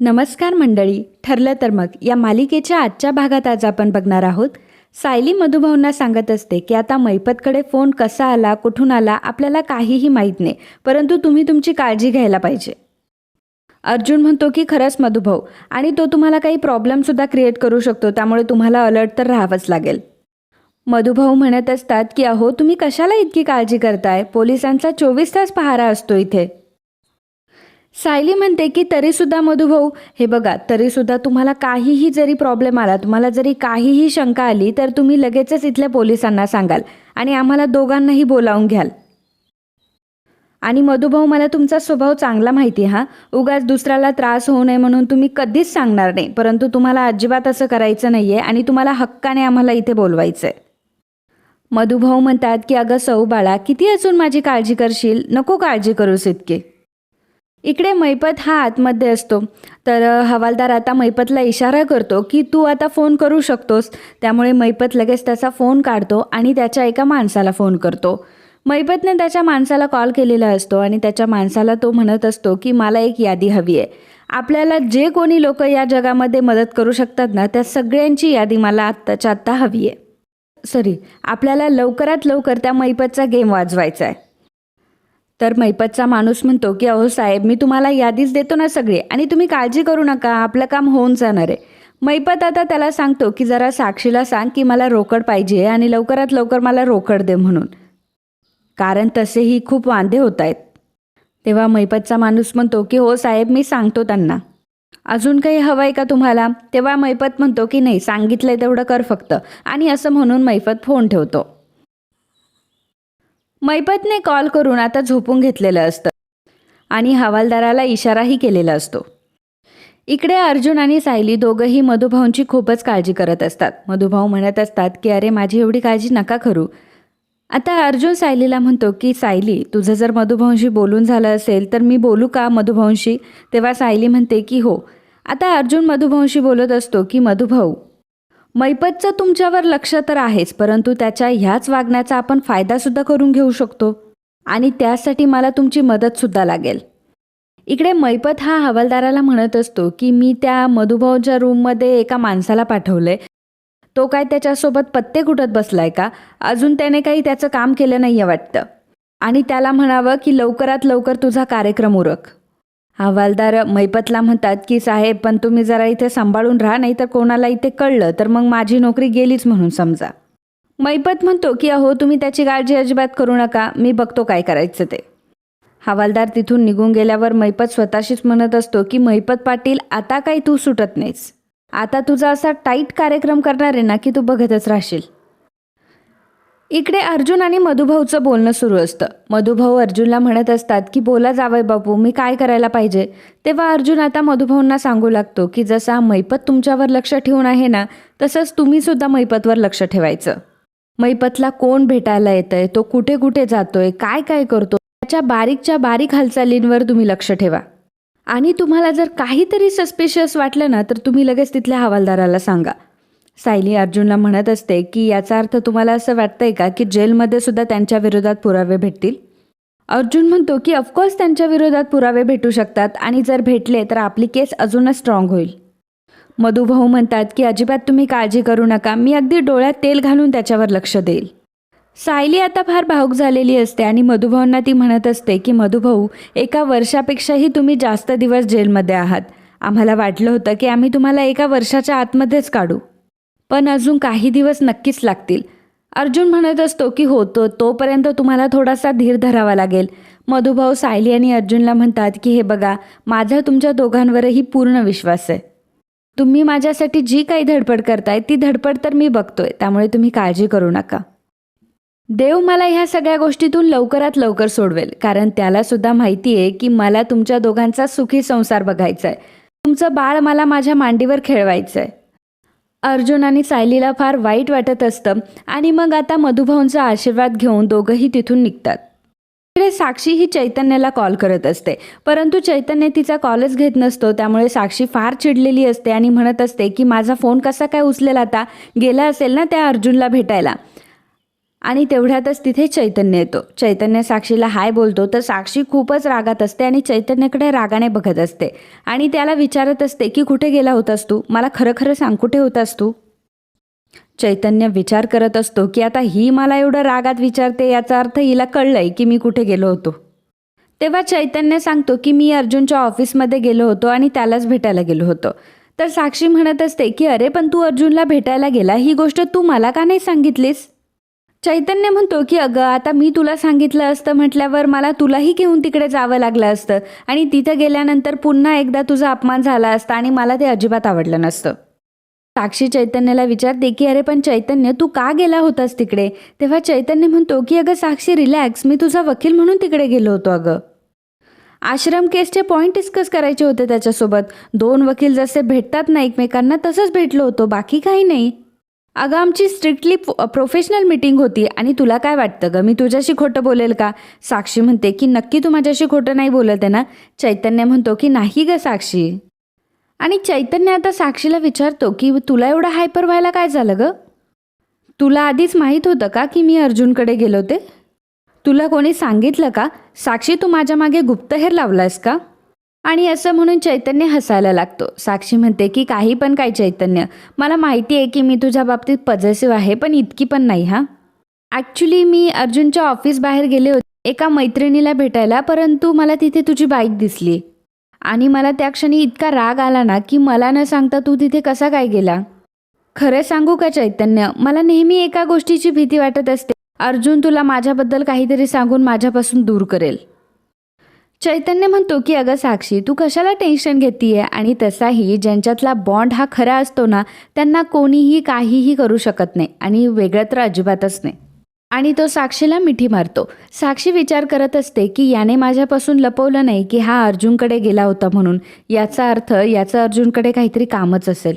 नमस्कार मंडळी ठरलं तर मग. या मालिकेच्या आजच्या भागात आज आपण बघणार आहोत. सायली मधुभाऊंना सांगत असते की आता मैपतकडे फोन कसा आला कुठून आला आपल्याला काहीही माहीत नाही. परंतु तुम्ही तुमची काळजी घ्यायला पाहिजे. अर्जुन म्हणतो की खरंच मधुभाऊ आणि तो तुम्हाला काही प्रॉब्लेमसुद्धा क्रिएट करू शकतो. त्यामुळे तुम्हाला अलर्ट तर राहावंच लागेल. मधुभाऊ म्हणत असतात की अहो तुम्ही कशाला इतकी काळजी करताय? पोलिसांचा चोवीस तास पहारा असतो इथे. सायली म्हणते की तरीसुद्धा मधुभाऊ हे बघा तरीसुद्धा तुम्हाला काहीही जरी प्रॉब्लेम आला तुम्हाला जरी काहीही शंका आली तर तुम्ही लगेचच इथल्या पोलिसांना सांगाल आणि आम्हाला दोघांनाही बोलावून घ्याल. आणि मधुभाऊ मला तुमचा स्वभाव चांगला माहिती हा. उगाच दुसऱ्याला त्रास होऊ नये म्हणून तुम्ही कधीच सांगणार नाही परंतु तुम्हाला अजिबात असं करायचं नाही आहे आणि तुम्हाला हक्काने आम्हाला इथे बोलवायचं आहे मधुभाऊ म्हणतात की अगं सौ बाळा किती अजून माझी काळजी करशील? नको काळजी करूस इतके. इकडे मैपत हा आतमध्ये असतो. तर हवालदार आता मैपतला इशारा करतो की तू आता फोन करू शकतोस. त्यामुळे मैपत लगेच त्याचा फोन काढतो आणि त्याच्या एका माणसाला फोन करतो. मैपतने त्याच्या माणसाला कॉल केलेला असतो आणि त्याच्या माणसाला तो म्हणत असतो की मला एक यादी हवी आहे. आपल्याला जे कोणी लोक या जगामध्ये मदत करू शकतात ना त्या सगळ्यांची यादी मला आत्ताच्या आत्ता हवी आहे. सॉरी आपल्याला लवकरात लवकर त्या मैपतचा गेम वाजवायचा आहे. तर मैपतचा माणूस म्हणतो की अहो साहेब मी तुम्हाला यादीच देतो ना सगळी आणि तुम्ही काळजी करू नका आपलं काम होऊन जाणार आहे. मैपत आता त्याला सांगतो की जरा साक्षीला सांग की मला रोकड पाहिजे आणि लवकरात लवकर मला रोकड दे म्हणून. कारण तसेही खूप वांदे होत आहेत. तेव्हा मैपतचा माणूस म्हणतो की हो साहेब मी सांगतो त्यांना. अजून काही हवं आहे का तुम्हाला? तेव्हा मैपत म्हणतो की नाही सांगितलंय तेवढं कर फक्त. आणि असं म्हणून मैपत फोन ठेवतो. मैपतने कॉल करून आता झोपून घेतलेलं असतं. आणि हवालदाराला इशाराही केलेला असतो. इकडे अर्जुन आणि सायली दोघंही मधुभाऊंची खूपच काळजी करत असतात. मधुभाऊ म्हणत असतात की अरे माझी एवढी काळजी नका करू. आता अर्जुन सायलीला म्हणतो की सायली तुझं जर मधुभाऊंशी बोलून झालं असेल तर मी बोलू का मधुभाऊंशी? तेव्हा सायली म्हणते की हो. आता अर्जुन मधुभाऊंशी बोलत असतो की मधुभाऊ मैपतचं तुमच्यावर लक्ष तर आहेच परंतु त्याच्या ह्याच वागण्याचा आपण फायदासुद्धा करून घेऊ शकतो. आणि त्यासाठी मला तुमची मदतसुद्धा लागेल. इकडे मैपत हा हवालदाराला म्हणत असतो की मी त्या मधुभाऊच्या रूममध्ये एका माणसाला पाठवलंय. तो काय त्याच्यासोबत पत्ते कुटत बसलाय का? अजून त्याने काही त्याचं काम केलं नाही आहे वाटतं. आणि त्याला म्हणावं की लवकरात लवकर तुझा कार्यक्रम उरक. हवालदार मैपतला म्हणतात की साहेब पण तुम्ही जरा इथे सांभाळून राहा नाही तर कोणाला इथे कळलं तर मग माझी नोकरी गेलीच म्हणून समजा. मैपत म्हणतो की अहो तुम्ही त्याची काळजी अजिबात करू नका मी बघतो काय करायचं ते. हवालदार तिथून निघून गेल्यावर मैपत स्वतःशीच म्हणत असतो की मैपत पाटील आता काही तू सुटत नाहीस. आता तुझा असा टाईट कार्यक्रम करणार आहे ना की तू बघतच राहशील. इकडे अर्जुन आणि मधुभाऊचं बोलणं सुरू असतं. मधुभाऊ अर्जुनला म्हणत असतात की बोला जावय बापू मी काय करायला पाहिजे? तेव्हा अर्जुन आता मधुभाऊंना सांगू लागतो की जसा मैपत तुमच्यावर लक्ष ठेवून आहे ना तसंच तुम्ही सुद्धा मैपतवर लक्ष ठेवायचं. मैपतला कोण भेटायला येतंय तो कुठे कुठे जातोय काय काय करतो त्याच्या बारीकच्या बारीक हालचालींवर तुम्ही लक्ष ठेवा. आणि तुम्हाला जर काहीतरी सस्पिशियस वाटलं ना तर तुम्ही लगेच तिथल्या हवालदाराला सांगा. सायली अर्जुनला म्हणत असते की याचा अर्थ तुम्हाला असं वाटतंय का की जेलमध्ये सुद्धा त्यांच्या विरोधात पुरावे भेटतील? अर्जुन म्हणतो की ऑफकोर्स त्यांच्या विरोधात पुरावे भेटू शकतात आणि जर भेटले तर आपली केस अजूनच स्ट्रॉंग होईल. मधुभाऊ म्हणतात की अजिबात तुम्ही काळजी करू नका. मी अगदी डोळ्यात तेल घालून त्याच्यावर लक्ष देईल. सायली आता फार भाऊक झालेली असते आणि मधुभाऊंना ती म्हणत असते की मधुभाऊ एका वर्षापेक्षाही तुम्ही जास्त दिवस जेलमध्ये आहात. आम्हाला वाटलं होतं की आम्ही तुम्हाला एका वर्षाच्या आतमध्येच काढू. पण अजून काही दिवस नक्कीच लागतील. अर्जुन म्हणत असतो की होतं तोपर्यंत तुम्हाला थोडासा धीर धरावा लागेल. मधुभाऊ सायली आणि अर्जुनला म्हणतात की हे बघा माझा तुमच्या दोघांवरही पूर्ण विश्वास आहे. तुम्ही माझ्यासाठी जी काही धडपड करताय ती धडपड तर मी बघतोय त्यामुळे तुम्ही काळजी करू नका. देव मला ह्या सगळ्या गोष्टीतून लवकरात लवकर सोडवेल कारण त्याला सुद्धा माहिती आहे की मला तुमच्या दोघांचा सुखी संसार बघायचा आहे तुमचं बाळ मला माझ्या मांडीवर खेळवायचं आहे अर्जुन आणि सायलीला फार वाईट वाटत असतं आणि मग आता मधुभाऊंचा आशीर्वाद घेऊन दोघंही तिथून निघतात. इकडे साक्षी ही चैतन्याला कॉल करत असते. परंतु चैतन्य तिचा कॉलच घेत नसतो त्यामुळे साक्षी फार चिडलेली असते आणि म्हणत असते की माझा फोन कसा काय उचलेला आता? गेला असेल ना त्या अर्जुनला भेटायला. आणि तेवढ्यातच तिथे चैतन्य येतो. चैतन्य साक्षीला हाय बोलतो तर साक्षी खूपच रागात असते आणि चैतन्यकडे रागाने बघत असते. आणि त्याला विचारत असते की कुठे गेला होतास तू? मला खरं खरं सांग कुठे होतास तू? चैतन्य विचार करत असतो की आता ही मला एवढं रागात विचारते याचा अर्थ हिला कळलंय की मी कुठे गेलो होतो. तेव्हा चैतन्य सांगतो की मी अर्जुनच्या ऑफिसमध्ये गेलो होतो आणि त्यालाच भेटायला गेलो होतो. तर साक्षी म्हणत असते की अरे पण तू अर्जुनला भेटायला गेला? ही गोष्ट तू मला का नाही सांगितलीस? चैतन्य म्हणतो की अगं आता मी तुला सांगितलं असतं म्हटल्यावर मला तुलाही घेऊन तिकडे जावं लागलं असतं आणि तिथं गेल्यानंतर पुन्हा एकदा तुझा अपमान झाला असता आणि मला ते अजिबात आवडलं नसतं. साक्षी चैतन्याला विचारते की अरे पण चैतन्य तू का गेला होतास तिकडे? तेव्हा चैतन्य म्हणतो की अगं साक्षी रिलॅक्स. मी तुझा वकील म्हणून तिकडे गेलो होतो अगं. आश्रम केसचे पॉईंट डिस्कस करायचे होते त्याच्यासोबत. दोन वकील जसे भेटतात ना एकमेकांना तसंच भेटलो होतो. बाकी काही नाही. अगं आमची स्ट्रिक्टली प्रोफेशनल मीटिंग होती आणि तुला काय वाटतं गं? मी तुझ्याशी खोटं बोलेल का? साक्षी म्हणते की नक्की तू माझ्याशी खोटं नाही बोलत आहे ना? चैतन्य म्हणतो की नाही गं साक्षी. आणि चैतन्य आता साक्षीला विचारतो की तुला एवढं हायपर व्हायला काय झालं गं? तुला आधीच माहीत होतं का की मी अर्जुनकडे गेलो होते? तुला कोणी सांगितलं का? साक्षी तू माझ्या मागे गुप्तहेर लावलायस का? आणि असं म्हणून चैतन्य हसायला लागतो. साक्षी म्हणते की काही पण काय चैतन्य. मला माहिती आहे की मी तुझ्या बाबतीत पजेसिव्ह आहे पण इतकी पण नाही हा? ॲक्च्युली मी अर्जुनच्या ऑफिस बाहेर गेले होते एका मैत्रिणीला भेटायला परंतु मला तिथे तुझी बाईक दिसली. आणि मला त्या क्षणी इतका राग आला ना की मला न सांगता तू तिथे कसा काय गेला? खरं सांगू का चैतन्य? मला नेहमी एका गोष्टीची भीती वाटत असते. अर्जुन तुला माझ्याबद्दल काहीतरी सांगून माझ्यापासून दूर करेल. चैतन्य म्हणतो की अगं साक्षी तू कशाला टेन्शन घेतीये? आणि तसाही ज्यांच्यातला बॉन्ड हा खरा असतो ना त्यांना कोणीही काहीही करू शकत नाही आणि वेगळं तर अजिबातच नाही. आणि तो साक्षीला मिठी मारतो. साक्षी विचार करत असते की याने माझ्यापासून लपवलं नाही की हा अर्जुनकडे गेला होता म्हणून. याचा अर्थ याचं अर्जुनकडे काहीतरी कामच असेल.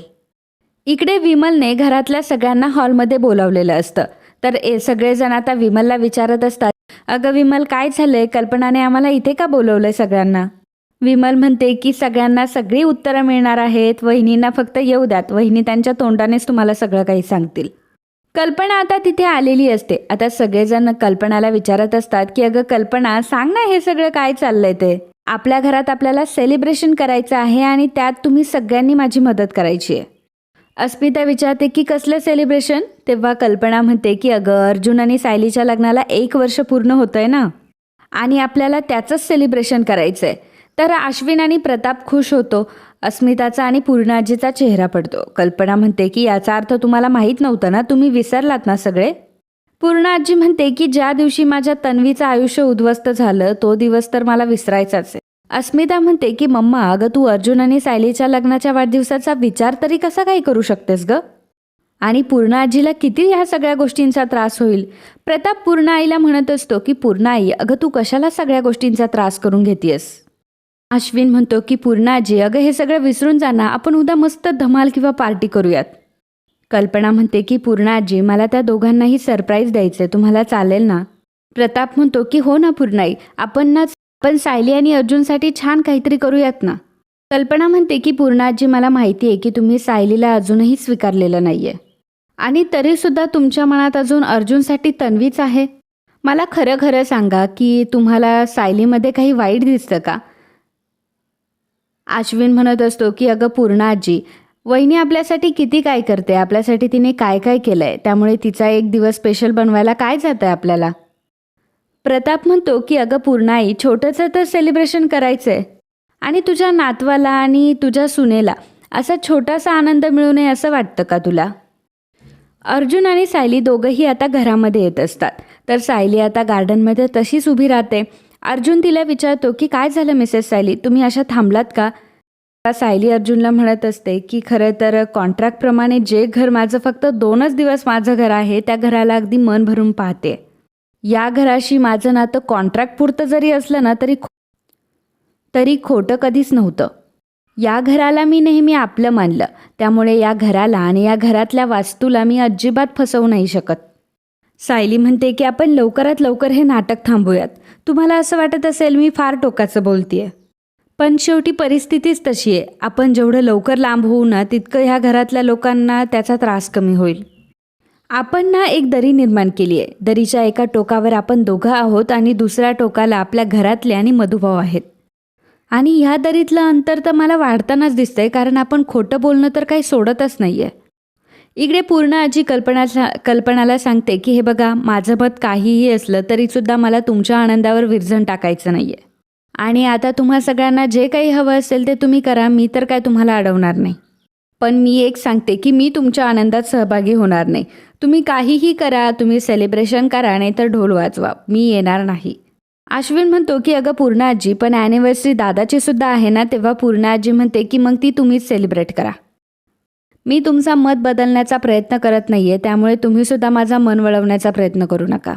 इकडे विमलने घरातल्या सगळ्यांना हॉलमध्ये बोलावलेलं असतं. तर ए सगळेजण आता विमलला विचारत असतात अगं विमल काय झालंय? कल्पनाने आम्हाला इथे का बोलवलंय सगळ्यांना? विमल म्हणते की सगळ्यांना सगळी उत्तरं मिळणार आहेत. वहिनींना फक्त येऊ द्यात. वहिनी त्यांच्या तोंडानेच तुम्हाला सगळं काही सांगतील. कल्पना आता तिथे आलेली असते. आता सगळेजण कल्पनाला विचारत असतात की अगं कल्पना सांग ना हे सगळं काय चाललंय ते? आपल्या घरात आपल्याला सेलिब्रेशन करायचं आहे आणि त्यात तुम्ही सगळ्यांनी माझी मदत करायची आहे. अस्मिता विचारते की कसलं सेलिब्रेशन तेव्हा कल्पना म्हणते की अगं अर्जुन आणि सायलीच्या लग्नाला एक वर्ष पूर्ण होतंय ना? आणि आपल्याला त्याचंच सेलिब्रेशन करायचं आहे तर अश्विन आणि प्रताप खुश होतो. अस्मिताचा आणि पूर्णाजीचा चेहरा पडतो. कल्पना म्हणते की याचा अर्थ तुम्हाला माहीत नव्हतं ना? तुम्ही विसरलात ना सगळे? पूर्ण आजी म्हणते की ज्या दिवशी माझ्या तन्वीचं आयुष्य उद्ध्वस्त झालं तो दिवस तर मला विसरायचाच आहे. अस्मिता म्हणते की मम्मा अगं तू अर्जुन आणि सायलीच्या लग्नाच्या वाढदिवसाचा विचार तरी कसा काही करू शकतेस ग? आणि पूर्ण आजीला किती ह्या सगळ्या गोष्टींचा त्रास होईल? प्रताप पूर्ण आईला म्हणत असतो की पूर्ण आई अगं तू कशाला सगळ्या गोष्टींचा त्रास करून घेतेयस? अश्विन म्हणतो की पूर्ण आजी अगं हे सगळं विसरून जा ना आपण उद्या मस्त धमाल किंवा पार्टी करूयात. कल्पना म्हणते की पूर्ण आजी मला त्या दोघांनाही सरप्राईज द्यायचं आहे तुम्हाला चालेल ना? प्रताप म्हणतो की हो ना पूर्णाई आपण ना पण सायली आणि अर्जुनसाठी छान काहीतरी करूयात ना. कल्पना म्हणते की पूर्ण आजी मला माहिती आहे की तुम्ही सायलीला अजूनही स्वीकारलेलं नाही आहे आणि तरीसुद्धा तुमच्या मनात अजून अर्जुनसाठी तन्वीच आहे. मला खरं खरं सांगा की तुम्हाला सायलीमध्ये काही वाईट दिसतं का? आश्विन म्हणत असतो की अगं पूर्णाजी वहिनी आपल्यासाठी किती काय करते? आपल्यासाठी तिने काय काय केलं आहे त्यामुळे तिचा एक दिवस स्पेशल बनवायला काय जातं आहे आपल्याला? प्रताप म्हणतो की अगं पूर्णाई छोटंसं तर सेलिब्रेशन करायचं आहे आणि तुझ्या नातवाला आणि तुझ्या सुनेला असा छोटासा आनंद मिळू नये असं वाटतं का तुला? अर्जुन आणि सायली दोघंही आता घरामध्ये येत असतात. तर सायली आता गार्डनमध्ये तशीच उभी राहते. अर्जुन तिला विचारतो की काय झालं मिसेस सायली? तुम्ही अशा थांबलात का? सायली अर्जुनला म्हणत असते की खरं तर कॉन्ट्रॅक्टप्रमाणे जे घर माझं फक्त दोनच दिवस माझं घर आहे त्या घराला अगदी मन भरून पाहते. या घराशी माझं नातं कॉन्ट्रॅक्ट पुरतं जरी असलं ना तरी खो- तरी खोटं कधीच नव्हतं. या घराला मी नेहमी आपलं मानलं. त्यामुळे या घराला आणि या घरातल्या वास्तूला मी अजिबात फसवू नाही शकत. सायली म्हणते की आपण लवकरात लवकर हे नाटक थांबूयात. तुम्हाला असं वाटत असेल मी फार टोकाचं बोलतीये. पण शेवटी परिस्थितीच तशी आहे. आपण जेवढं लवकर लांब होऊ ना तितकं ह्या घरातल्या लोकांना त्याचा त्रास कमी होईल. आपण ना एक दरी निर्माण केली आहे. दरीच्या एका टोकावर आपण दोघं आहोत आणि दुसऱ्या टोकाला आपल्या घरातले आणि मधुभाऊ आहेत. आणि ह्या दरीतलं अंतर तर मला वाढतानाच दिसतंय कारण आपण खोटं बोलणं तर काही सोडतच नाही आहे इकडे पूर्ण आजी कल्पना कल्पनाला सांगते की हे बघा माझं मत काहीही असलं तरीसुद्धा मला तुमच्या आनंदावर विरजण टाकायचं नाही आहे आणि आता तुम्हा सगळ्यांना जे काही हवं असेल ते तुम्ही करा मी तर काय तुम्हाला अडवणार नाही. पण मी एक सांगते की मी तुमच्या आनंदात सहभागी होणार नाही. तुम्ही काहीही करा तुम्ही सेलिब्रेशन करा नाही तर ढोल वाजवा. मी येणार नाही. अश्विन म्हणतो की अगं पूर्ण आजी पण ॲनिव्हर्सरी दादाची सुद्धा आहे ना तेव्हा पूर्ण आजी म्हणते की मग ती तुम्हीच सेलिब्रेट करा. मी तुमचा मत बदलण्याचा प्रयत्न करत नाही आहे त्यामुळे तुम्हीसुद्धा माझा मन वळवण्याचा प्रयत्न करू नका.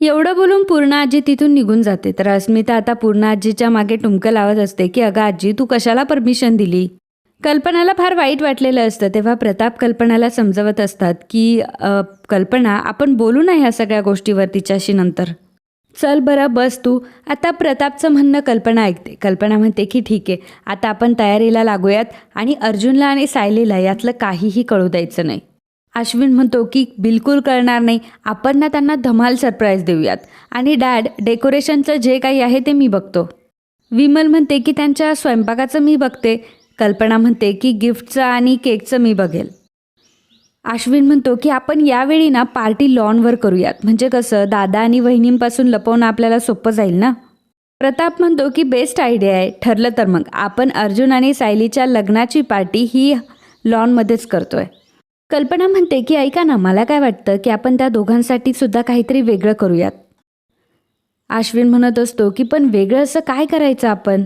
एवढं बोलून पूर्ण आजी तिथून निघून जाते. तर अस्मिता आता पूर्ण आजीच्या मागे टुमकं लावत असते की अगं आजी तू कशाला परमिशन दिली? कल्पनाला फार वाईट वाटलेलं असतं. तेव्हा प्रताप कल्पनाला समजवत असतात की अ, कल्पना आपण बोलू ना ह्या सगळ्या गोष्टीवर तिच्याशी नंतर. चल बरं बस तू. आता प्रतापचं म्हणणं कल्पना ऐकते. कल्पना म्हणते की ठीक आहे आता आपण तयारीला लागूयात आणि अर्जुनला आणि सायलीला यातलं काहीही कळू द्यायचं नाही. अश्विन म्हणतो की बिलकुल कळणार नाही. आपण ना त्यांना धमाल सरप्राईज देऊयात. आणि डॅड डेकोरेशनचं जे काही आहे ते मी बघतो. विमल म्हणते की त्यांच्या स्वयंपाकाचं मी बघते. कल्पना म्हणते की गिफ्टचं आणि केकचं मी बघेल. आश्विन म्हणतो की आपण यावेळी ना पार्टी लॉनवर करूयात. म्हणजे कसं दादा आणि वहिनींपासून लपवणं आपल्याला सोपं जाईल ना? प्रताप म्हणतो की बेस्ट आयडिया आहे. ठरलं तर मग. आपण अर्जुन आणि सायलीच्या लग्नाची पार्टी ही लॉनमध्येच करतोय. कल्पना म्हणते की ऐका ना मला काय वाटतं की आपण त्या दोघांसाठी सुद्धा काहीतरी वेगळं करूयात. आश्विन म्हणत असतो की पण वेगळं असं काय करायचं आपण?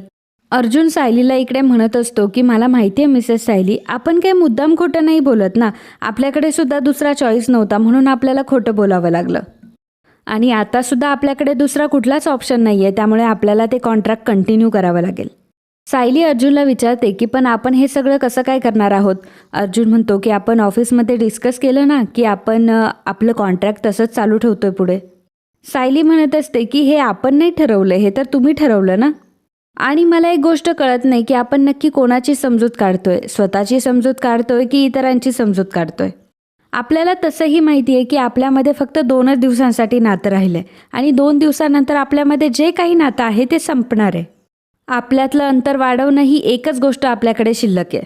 अर्जुन सायलीला इकडे म्हणत असतो की मला माहिती आहे मिसेस सायली आपण काही मुद्दाम खोटं नाही बोलत ना? आपल्याकडे सुद्धा दुसरा चॉईस नव्हता म्हणून आपल्याला खोटं बोलावं लागलं. आणि आतासुद्धा आपल्याकडे दुसरा कुठलाच ऑप्शन नाही आहे त्यामुळे आपल्याला ते कॉन्ट्रॅक्ट कंटिन्यू करावं लागेल. सायली अर्जुनला विचारते की पण आपण हे सगळं कसं काय करणार आहोत? अर्जुन म्हणतो की आपण ऑफिसमध्ये डिस्कस केलं ना की आपण आपलं कॉन्ट्रॅक्ट तसंच चालू ठेवतोय पुढे. सायली म्हणत असते की हे आपण नाही ठरवलं हे तर तुम्ही ठरवलं ना? आणि मला एक गोष्ट कळत नाही की आपण नक्की कोणाची समजूत काढतोय. स्वतःची समजूत काढतोय की इतरांची समजूत काढतोय? आपल्याला तसंही माहिती आहे की आपल्यामध्ये फक्त दोनच दिवसांसाठी नातं राहिलं आहे आणि दोन दिवसानंतर आपल्यामध्ये जे काही नातं आहे ते संपणार आहे. आपल्यातलं अंतर वाढवणं ही एकच गोष्ट आपल्याकडे शिल्लक आहे.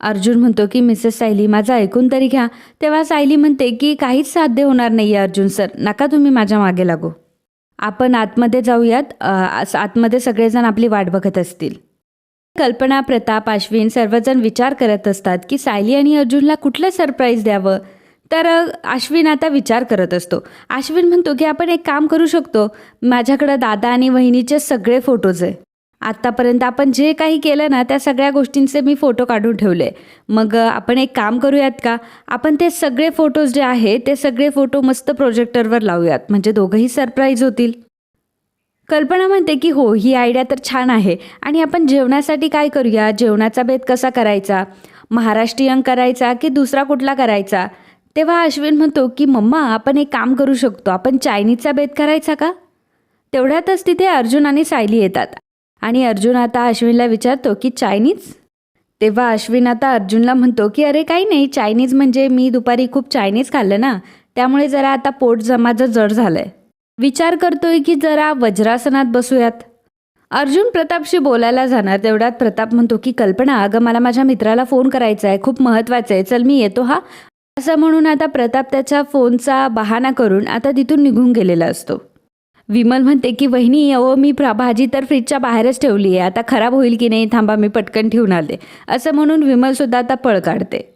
अर्जुन म्हणतो की मिसेस सायली माझं ऐकून तरी घ्या. तेव्हा सायली म्हणते की काहीच साध्य होणार नाही आहे अर्जुन सर. नका तुम्ही माझ्या मागे लागू. आपण आतमध्ये जाऊयात. आतमध्ये सगळेजण आपली वाट बघत असतील. कल्पना प्रताप अश्विन सर्वजण विचार करत असतात की सायली आणि अर्जुनला कुठलं सरप्राईज द्यावं? तर अश्विन आता विचार करत असतो. अश्विन म्हणतो की आपण एक काम करू शकतो. माझ्याकडं दादा आणि वहिनीचे सगळे फोटोज आहे. आत्तापर्यंत आपण जे काही केलं ना त्या सगळ्या गोष्टींचे मी फोटो काढून ठेवले. मग आपण एक काम करूयात का? आपण ते सगळे फोटोज जे आहे ते सगळे फोटो मस्त प्रोजेक्टरवर लावूयात. म्हणजे दोघंही सरप्राईज होतील. कल्पना म्हणते की हो ही आयडिया तर छान आहे. आणि आपण जेवणासाठी काय करूया? जेवणाचा बेत कसा करायचा? महाराष्ट्रीयन करायचा की दुसरा कुठला करायचा? तेव्हा अश्विन म्हणतो की मम्मा आपण एक काम करू शकतो. आपण चायनीजचा बेत करायचा का? तेवढ्यातच तिथे अर्जुन आणि सायली येतात. आणि अर्जुन आता अश्विनला विचारतो की चायनीज? तेव्हा अश्विन आता अर्जुनला म्हणतो की अरे काही नाही चायनीज म्हणजे मी दुपारी खूप चायनीज खाल्लं ना त्यामुळे जरा आता पोट जमाचं जड झालंय. विचार करतोय की जरा वज्रासनात बसूयात. अर्जुन प्रतापशी बोलायला जाणार तेवढ्यात प्रताप म्हणतो की कल्पना अगं मला माझ्या मित्राला फोन करायचा आहे खूप महत्त्वाचं आहे चल मी येतो हा. असं म्हणून आता प्रताप त्याच्या फोनचा बहाणा करून आता तिथून निघून गेलेला असतो. विमल म्हणते की वहिनी अहो मी प्रा भाजी तर फ्रीजच्या बाहेरच ठेवली आहे. आता खराब होईल की नाही थांबा मी पटकन ठेवून आले. असं म्हणून विमलसुद्धा आता पळ काढते.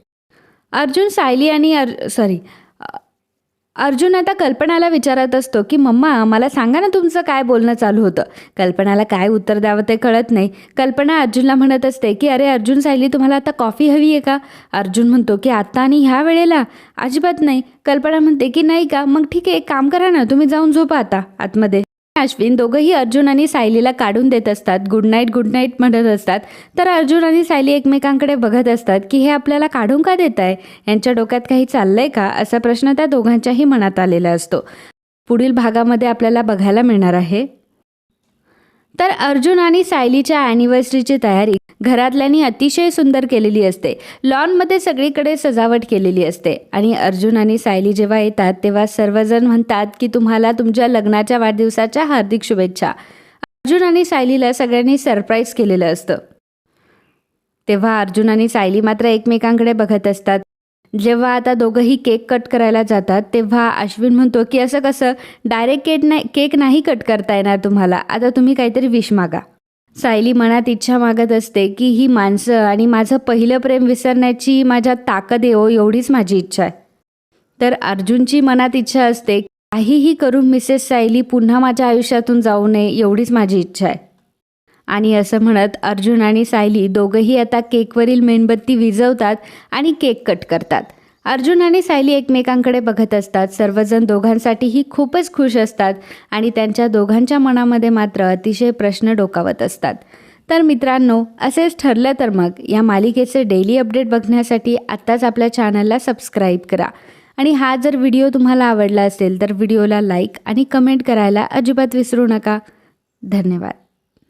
अर्जुन सायली आणि अर सॉरी अर्जुन आता कल्पनाला विचारत असतो की मम्मा मला सांगा ना तुमचं काय बोलणं चालू होतं. कल्पनाला काय उत्तर द्यावं ते कळत नाही. कल्पना अर्जुनला म्हणत असते की अरे अर्जुन सायली तुम्हाला आता कॉफी हवी आहे का? अर्जुन म्हणतो की आत्ता आणि ह्या वेळेला. अजिबात नाही. कल्पना म्हणते की नाही का? मग ठीक आहे एक काम करा ना तुम्ही जाऊन झोपा आता आतमध्ये. अश्विन दोघंही अर्जुन आणि सायलीला काढून देत असतात. गुड नाईट गुड नाईट म्हणत असतात. तर अर्जुन आणि सायली एकमेकांकडे बघत असतात की हे आपल्याला काढून का देत आहे यांच्या डोक्यात काही चाललंय का? असा प्रश्न त्या दोघांच्याही मनात आलेला असतो. पुढील भागामध्ये आपल्याला बघायला मिळणार आहे. तर अर्जुन आणि सायलीच्या ॲनिव्हर्सरीची तयारी घरातल्यांनी अतिशय सुंदर केलेली असते. लॉनमध्ये सगळीकडे सजावट केलेली असते. आणि अर्जुन आणि सायली जेव्हा येतात तेव्हा सर्वजण म्हणतात की तुम्हाला तुमच्या लग्नाच्या वाढदिवसाच्या हार्दिक शुभेच्छा. अर्जुन आणि सायलीला सगळ्यांनी सरप्राईज केलेलं असतं. तेव्हा अर्जुन आणि सायली मात्र एकमेकांकडे बघत असतात. जेव्हा आता दोघंही केक कट करायला जातात तेव्हा अश्विन म्हणतो की असं कसं? डायरेक्ट केक नाही केक नाही कट करता येणार तुम्हाला. आता तुम्ही काहीतरी विश मागा. सायली मनात इच्छा मागत असते की ही माणसं आणि माझं पहिलं प्रेम विसरण्याची माझ्या ताकद येवो हो, एवढीच माझी इच्छा आहे. तर अर्जुनची मनात इच्छा असते काहीही करून मिसेस सायली पुन्हा माझ्या आयुष्यातून जाऊ नये एवढीच माझी इच्छा आहे. आणि असं म्हणत अर्जुन आणि सायली दोघंही आता केकवरील मेणबत्ती विझवतात आणि केक कट करतात. अर्जुन आणि सायली एकमेकांकडे बघत असतात. सर्वजण दोघांसाठीही खूपच खुश असतात आणि त्यांच्या दोघांच्या मनामध्ये मात्र अतिशय प्रश्न डोकावत असतात. तर मित्रांनो असेच ठरलं तर मग या मालिकेचे डेली अपडेट बघण्यासाठी आत्ताच आपल्या चॅनलला सबस्क्राईब करा. आणि हा जर व्हिडिओ तुम्हाला आवडला असेल तर व्हिडिओला लाईक आणि कमेंट करायला अजिबात विसरू नका. धन्यवाद.